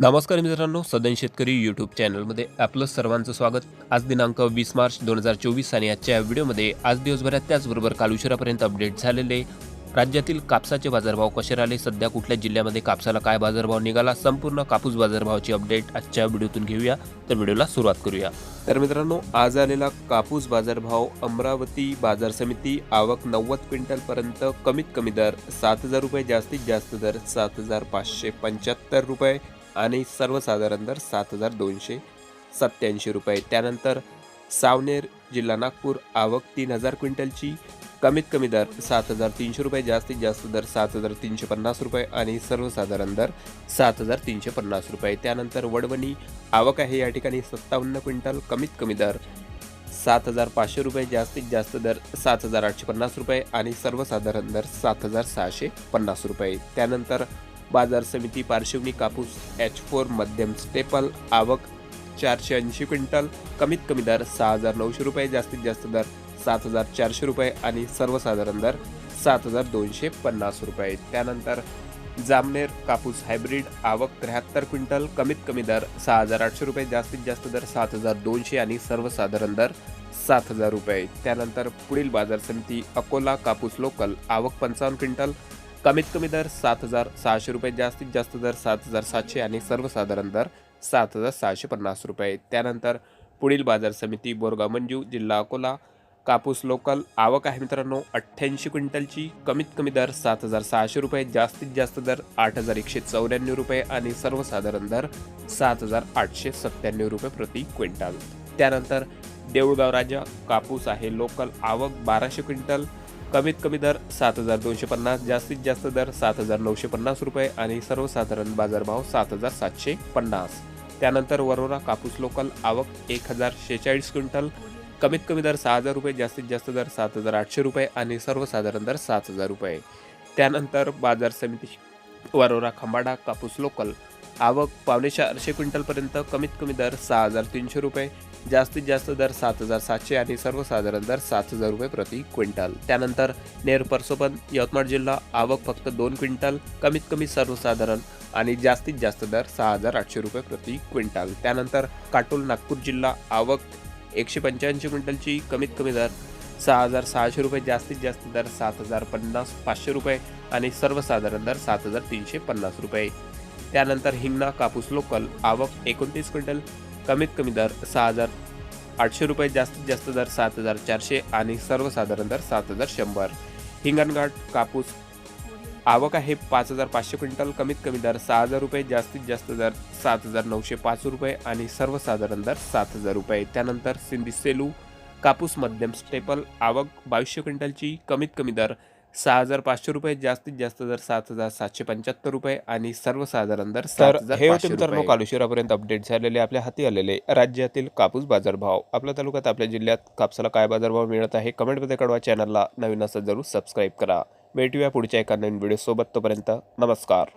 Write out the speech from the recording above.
नमस्कार मित्रांनो सदन शेतकरी यूट्यूब चॅनलमध्ये आपलं सर्वांचं स्वागत. आज दिनांक वीस मार्च दोन हजार चोवीस आणि आजच्या व्हिडिओमध्ये आज दिवसभरात त्याचबरोबर काल उशिरापर्यंत अपडेट झालेले. राज्यातील कापसाचे बाजारभाव कसे राहिले? सध्या कुठल्या जिल्ह्यामध्ये कापसाला काय बाजारभाव निघाला? संपूर्ण कापूस बाजारभावाची अपडेट आजच्या व्हिडिओतून घेऊया. तर व्हिडिओला सुरुवात करूया. तर मित्रांनो आज आलेला कापूस बाजारभाव अमरावती बाजार समिती आवक नव्वद क्विंटलपर्यंत कमीत कमी दर सात हजार रुपये जास्तीत जास्त दर सात हजार पाचशे पंच्याहत्तर रुपये. आणि सर्वसाधारण दर सात हजार दोनशे सत्याऐंशी रुपये. त्यानंतर सावनेर जिल्हा नागपूर आवक तीन हजार क्विंटलची. कमीत कमी दर सात हजार तीनशे रुपये जास्तीत जास्त दर सात हजार तीनशे पन्नास रुपये आणि सर्वसाधारण दर सात हजार तीनशे पन्नास रुपये. त्यानंतर वडवणी आवक आहे या ठिकाणी सत्तावन्न क्विंटल कमीत कमी दर सात हजार पाचशे रुपये जास्तीत जास्त दर सात हजार आठशे पन्नास रुपये आणि सर्वसाधारण दर सात हजार सहाशे पन्नास रुपये. त्यानंतर बाजार समिती पार्श्वनी कापूस एच फोर मध्यम स्टेपल आवक चारशे ऐंशी क्विंटल कमीत कमी दर सहा हजार नऊशे रुपये जास्तीत जास्त दर सात हजार चारशे रुपये आणि सर्वसाधारण दर सात हजार दोनशे पन्नास रुपये. त्यानंतर जामनेर कापूस हायब्रिड आवक त्र्याहत्तर क्विंटल कमीत कमी दर सहा हजार आठशे रुपये जास्तीत जास्त दर सात हजार दोनशे आणि सर्वसाधारण दर सात हजार रुपये. त्यानंतर पुढील बाजार समिती अकोला कापूस लोकल आवक पंचावन्न क्विंटल कमीत कमी दर सात हजार सहाशे रुपये जास्तीत जास्त दर सात हजार सातशे आणि सर्वसाधारण दर सात हजार सहाशे पन्नास रुपये. त्यानंतर पुढील बाजार समिती बोरगाव मंजू जिल्हा अकोला. कापूस लोकल आवक आहे मित्रांनो अठ्ठ्याऐंशी क्विंटलची. कमीत कमी दर सात हजार सहाशे रुपये जास्तीत जास्त दर आठ हजार एकशे चौऱ्याण्णव रुपये आणि सर्वसाधारण दर सात हजार आठशे सत्त्याण्णव रुपये प्रति क्विंटल. त्यानंतर देऊळगाव राजा कापूस आहे लोकल आवक बाराशे क्विंटल. कमीत कमी दर सात हजार दोनशे पन्नास जास्तीत जास्त दर सात हजार नऊशे पन्नास रुपये आणि सर्वसाधारण बाजारभाव सात हजार सातशे पन्नास. त्यानंतर वरोरा कापूस लोकल आवक एक हजार शेहेचाळीस क्विंटल कमीत कमी दर सहा हजार रुपये जास्तीत जास्त दर सात हजार आठशे रुपये आणि सर्वसाधारण दर सात हजार रुपये. त्यानंतर बाजार समिती वरोरा खंबाडा कापूस लोकल आवक पावणे चारशे क्विंटलपर्यंत कमीत कमी दर सहा हजार तीनशे रुपये जास्तीत जास्त दर सात हजार सातशे आणि सर्वसाधारण दर सात हजार रुपये प्रति क्विंटल. त्यानंतर नेर परसोबन यवतमाळ जिल्हा आवक फक्त दोन क्विंटल कमीत कमी सर्वसाधारण आणि जास्तीत जास्त दर सहा हजार आठशे रुपये प्रति क्विंटल. त्यानंतर काटोल नागपूर जिल्हा आवक एकशे पंच्याऐंशी क्विंटलची कमीत कमी दर सहा हजार सहाशे रुपये जास्तीत जास्त दर सात हजार पन्नास पाचशे रुपये आणि सर्वसाधारण दर सात हजार तीनशे पन्नास रुपये. त्यानंतर हिंगणा कापूस लोकल आवक एकोणतीस क्विंटल कमीत कमी दर सहा हजार आठशे रुपये जास्तीत जास्त दर सात हजार चारशे आणि सर्वसाधारण दर सात हजार शंभर. हिंगणघाट कापूस आवक आहे पाच हजार पाचशे क्विंटल कमीत कमी दर सहा हजार रुपये जास्तीत जास्त दर सात हजार नऊशे पाच रुपये आणि सर्वसाधारण दर सात हजार रुपये. त्यानंतर सिंधी सेलू कापूस मध्यम स्टेपल आवक बावीसशे क्विंटलची कमीत कमी दर सहा हजार पाचशे रुपये जास्तीत जास्त दर सात हजार सातशे पंच्याहत्तर रुपये आणि सर्वसाधारण दर तर हजार हे होते मित्रांनो रुपये. काल उशिरापर्यंत अपडेट झालेले आपल्या हाती आलेले राज्यातील कापूस बाजारभाव. आपल्या तालुक्यात आपल्या जिल्ह्यात कापसाला काय बाजारभाव मिळत आहे कमेंटमध्ये कळवा. चॅनलला नवीन असं जरूर सबस्क्राईब करा. भेटूया पुढच्या एका नवीन व्हिडिओ सोबत तोपर्यंत नमस्कार.